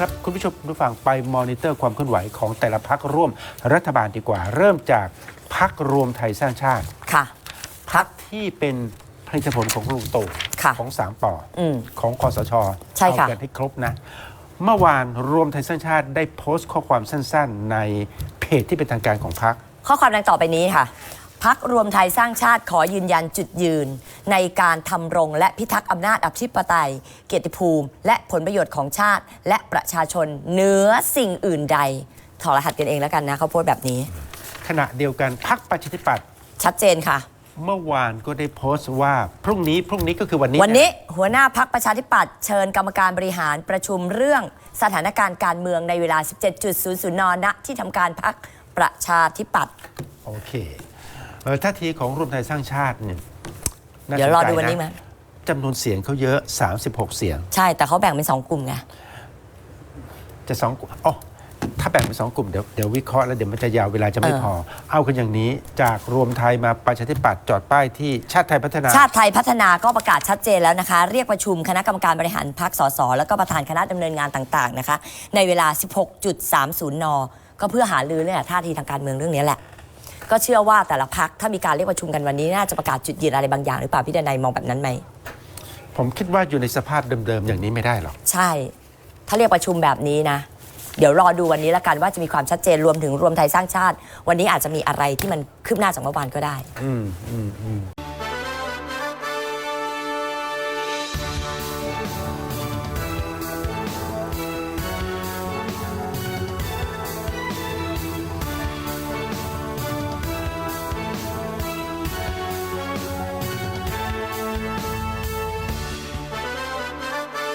ครับ คุณผู้ชมคุณผู้ฟังไปมอนิเตอร์ความเคลื่อนไหวของแต่ละพักร่วมรัฐบาลดีกว่า เริ่มจากพักรวมไทยสร้างชาติค่ะพักที่เป็นผลิตผลของลุงตู่ค่ะของสามป่ออืมของคอสชใช่ค่ะเอากันให้ครบนะ เมื่อวานรวมไทยสร้างชาติได้โพสต์ข้อความสั้น ๆ ในเพจที่เป็นทางการของพักข้อความดังต่อไปนี้ค่ะพักรวมไทยสร้างชาติขอยืนยันจุดยืน ในการทำรงและพิทักษ์อำนาจอธิปไตย เกียรติภูมิ และผลประโยชน์ของชาติ และประชาชนเหนือสิ่งอื่นใด ถอดรหัสกันเองแล้วกันนะเขาโพสต์แบบนี้ ขณะเดียวกันพักประชาธิปัตย์ชัดเจนค่ะ เมื่อวานก็ได้โพสต์ว่าพรุ่งนี้พรุ่งนี้ก็คือวันนี้วันนี้หัวหน้าพักประชาธิปัตย์เชิญกรรมการบริหารประชุมเรื่องสถานการณ์การเมืองในเวลา 17.00 น ณ ที่ทำการพักประชาธิปัตย์โอเคเออท่าทีของรวมไทยสร้างชาติเนี่ยาเดี๋ยวรอสใจดูวันนี้ไหมจำนวนเสียงเขาเยอะ 36 เสียง ใช่แต่เขาแบ่งเป็นสองกลุ่มไง จะสองกลุ่มอ๋อถ้าแบ่งเป็นสองกลุ่มเดี๋ยวเดี๋ยววิเคราะห์แล้วเดี๋ยวมันจะยาวเวลาจะไม่เออ พอ เอากันอย่างนี้จากรวมไทยมาประชาธิปัตย์จอดป้ายที่ชาติไทยพัฒนา ชาติไทยพัฒนาก็ประกาศชัดเจนแล้วนะคะ เรียกประชุมคณะกรรมการบริหารพักสสแล้วก็ประธานคณะดำเนินงานต่าง ๆ นะคะ ในเวลา 16.30 น ก็เพื่อหารือเรื่องท่าทีทางการเมืองเรื่องนี้แหละ ก็เชื่อว่าแต่ละพักถ้ามีการเรียกประชุมกันวันนี้น่าจะประกาศจุดยืนอะไรบางอย่างหรือเปล่าพี่ดนัยมองแบบนั้นไหมผมคิดว่าอยู่ในสภาพเดิมๆอย่างนี้ไม่ได้หรอกใช่ ถ้าเรียกประชุมแบบนี้นะ เดี๋ยวรอดูวันนี้แล้วกันว่าจะมีความชัดเจนรวมถึงรวมไทยสร้างชาติ วันนี้อาจจะมีอะไรที่มันคืบหน้าจากเมื่อวานก็ได้ อืมอืมอืม